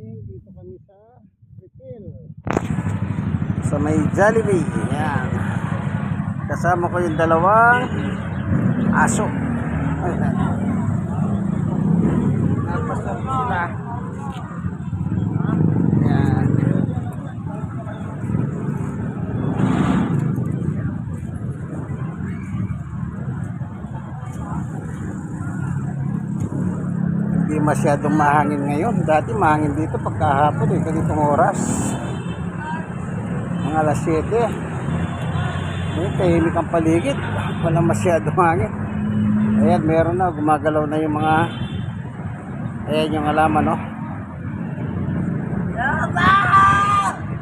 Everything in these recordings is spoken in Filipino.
morning. Dito kami sa Retail. sa may Jollibee. Yan. Kasama ko yung dalawang aso. Ayan. Napasap sila. Yan. Hindi masyadong mahangin ngayon. Dati mahangin dito pagkahapon eh, ganitong oras. Mga alas 7 Ayun, tahimik ang paligid. Wala masyadong hangin. Ayan meron na. Gumagalaw na yung mga ayan yung alaman no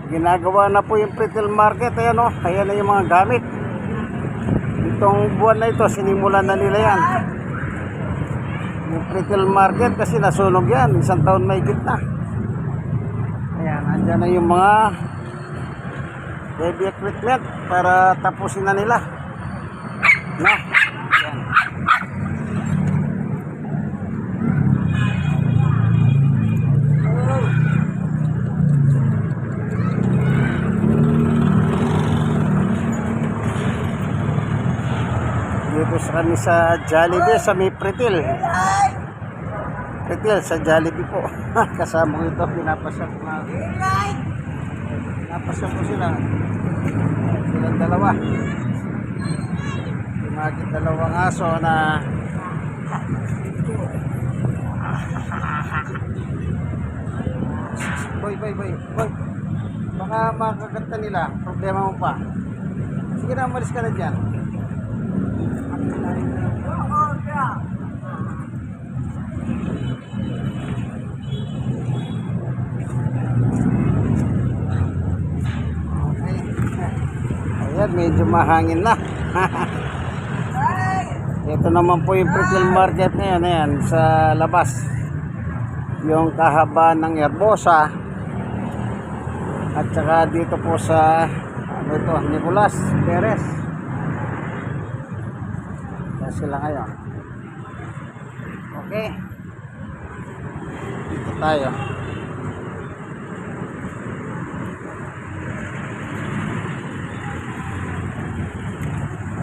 ginagawa na po yung retail market ayan no ayan na yung mga gamit. Itong buwan na ito sinimulan na nila yan yung retail market kasi nasunog yan isang taon may gitna ayan andyan na yung mga heavy equipment para tapusin na nila. Na. Yan. Dito sa kami sa Jollibee sa may Pretil. Pretil sa Jollibee po. Kasama ko ito, pinapasok na. Napasok ko sila. Silang dalawa. Aking dalawang aso na Boy, boy, boy, boy. Baka makakanta nila. Problema mo pa. Sige na, umalis ka na dyan. Ayan, medyo mahangin na. Ito naman po yung retail market ngayon, ayan, sa labas. Yung kahabaan ng Herbosa. At saka dito po sa, ano ito, Nicolas Perez. Yan sila ngayon. Okay. Dito tayo.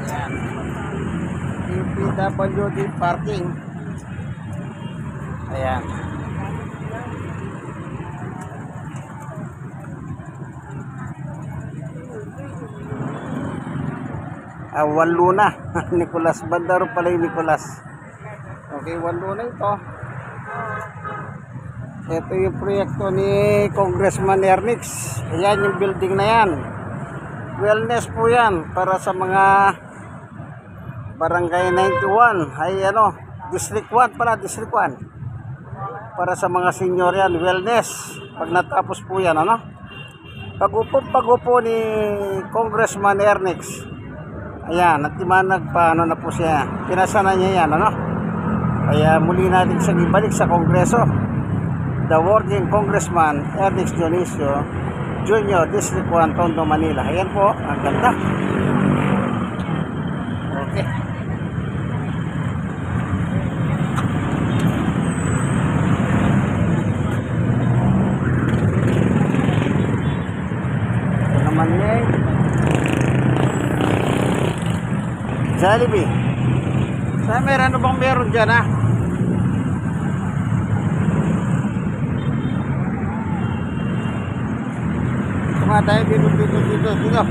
Ayan. PWD parking. Ayan. Ah, walo na. Nicolas Bandaro pala yung Nicolas. Okay, walo na ito. Ito yung proyekto ni Congressman Ernix. Ayan yung building na yan. Wellness po yan para sa mga Barangay 91 ay ano, District 1 pala, District 1. Para sa mga senior yan, wellness. Pag natapos po yan, ano? Pag-upo, pag-upo ni Congressman Ernix. Ayan, at timanag pa, ano na po siya. Pinasana niya yan, ano? Kaya muli natin siyang ibalik sa Kongreso. The working Congressman Ernix Dionisio Junior, District 1, Tondo, Manila. Ayan po, ang ganda. Okay. Jollibee. Sa meron bang meron dyan ah? Ito nga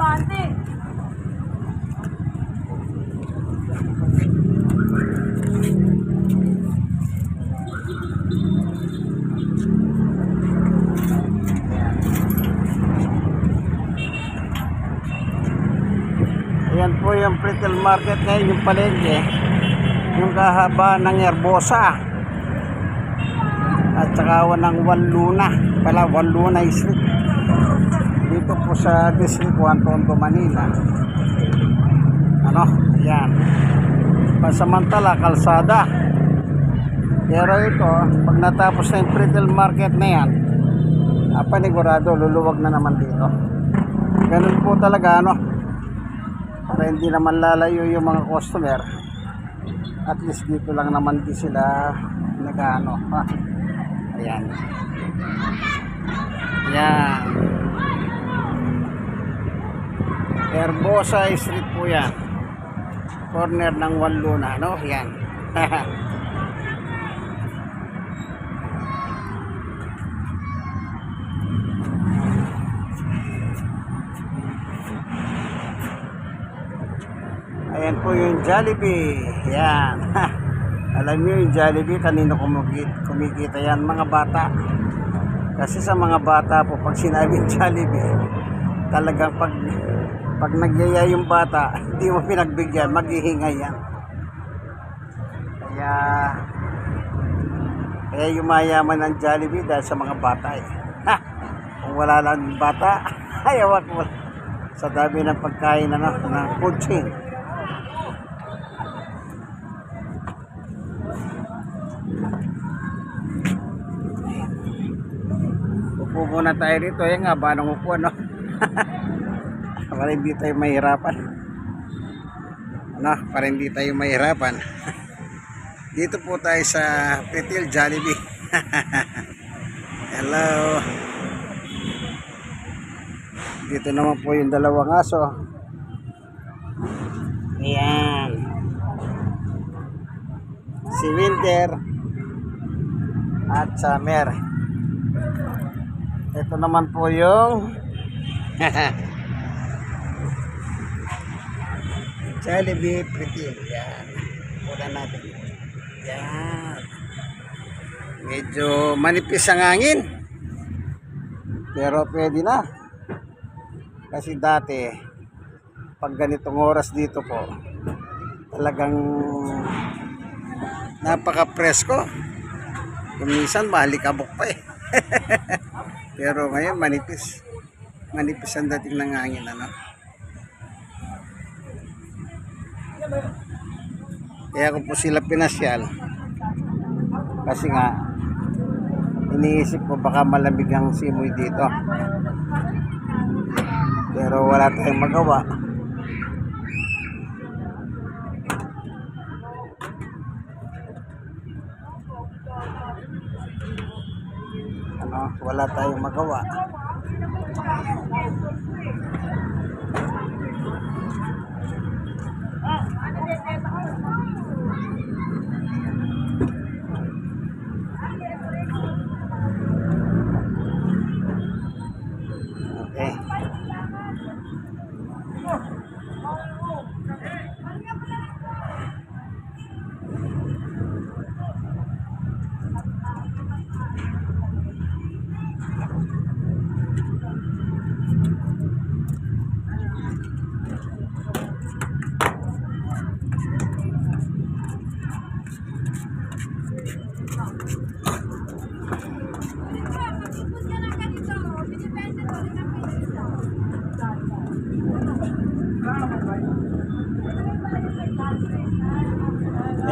abante. Ayan po yung Pritel Market ngayon, yung palengke. Yung kahaba ng Herbosa. At saka ng Wanluna. Pala, Wanluna Street. Dito po sa District 1, Tondo, Manila. Ano? Ayan. Pasamantala, kalsada. Pero ito, pag natapos na yung retail market na yan, ah, panigurado, luluwag na naman dito. Ganun po talaga, ano? Para hindi naman lalayo yung mga customer. At least dito lang naman di sila nag-ano. Ha? Ayan. Ayan. Herbosa Street po yan. Corner ng Wanluna, no? Yan. Ayan po yung Jollibee. Yan. Alam niyo yung Jollibee, kanino kumikita, yan? Mga bata. Kasi sa mga bata po, pag sinabing Jollibee, talagang pag pag nagyaya yung bata, hindi mo pinagbigyan, maghihingay yan. Kaya, kaya yumayaman ng Jollibee dahil sa mga bata eh. Kung wala lang bata, ayawak mo. Sa dami ng pagkain ano, ng chain. Upo muna tayo dito. Yan nga, ba nang upo, no? para hindi tayo mahirapan. Ano, para hindi tayo mahirapan. Dito po tayo sa Petil Jollibee. Hello. Dito naman po yung dalawang aso. Ayan. Si Winter at Summer. Ito naman po yung Jollibee Pretil. Yan. Muna natin. Yan. Medyo manipis ang hangin. Pero pwede na. Kasi dati, pag ganitong oras dito po, talagang napaka-presko. Kung minsan, mahalikabok pa eh. Pero ngayon, manipis. Manipis ang dating ng hangin, ano. Kaya ko po sila pinasyal. Kasi nga, iniisip ko baka malamig ang simoy dito. Pero wala tayong magawa. Ano, wala tayong magawa. Okay.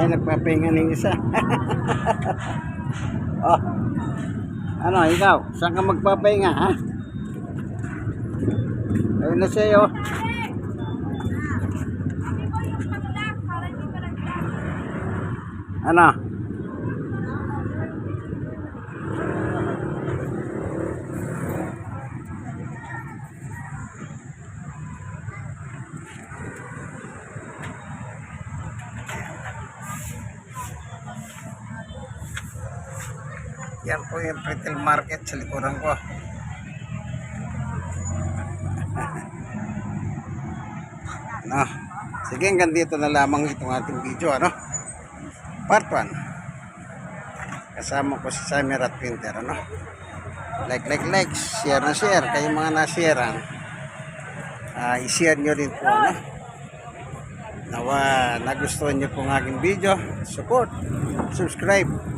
Eh, nagpapahinga ng isa. oh. Ano, ikaw? Saan ka magpapahinga, ha? Ayun na sa'yo. Ano? Yan po yung retail market sa likuran ko. no. Sige, hanggang dito na lamang itong ating video, ano? Part 1. Kasama ko si Samer at Pinter, ano? Like, like, like, share na share. Kayong mga nasharean, ah i-share nyo rin po, ano? Nawa, nagustuhan niyo po ang aking video. Support, subscribe.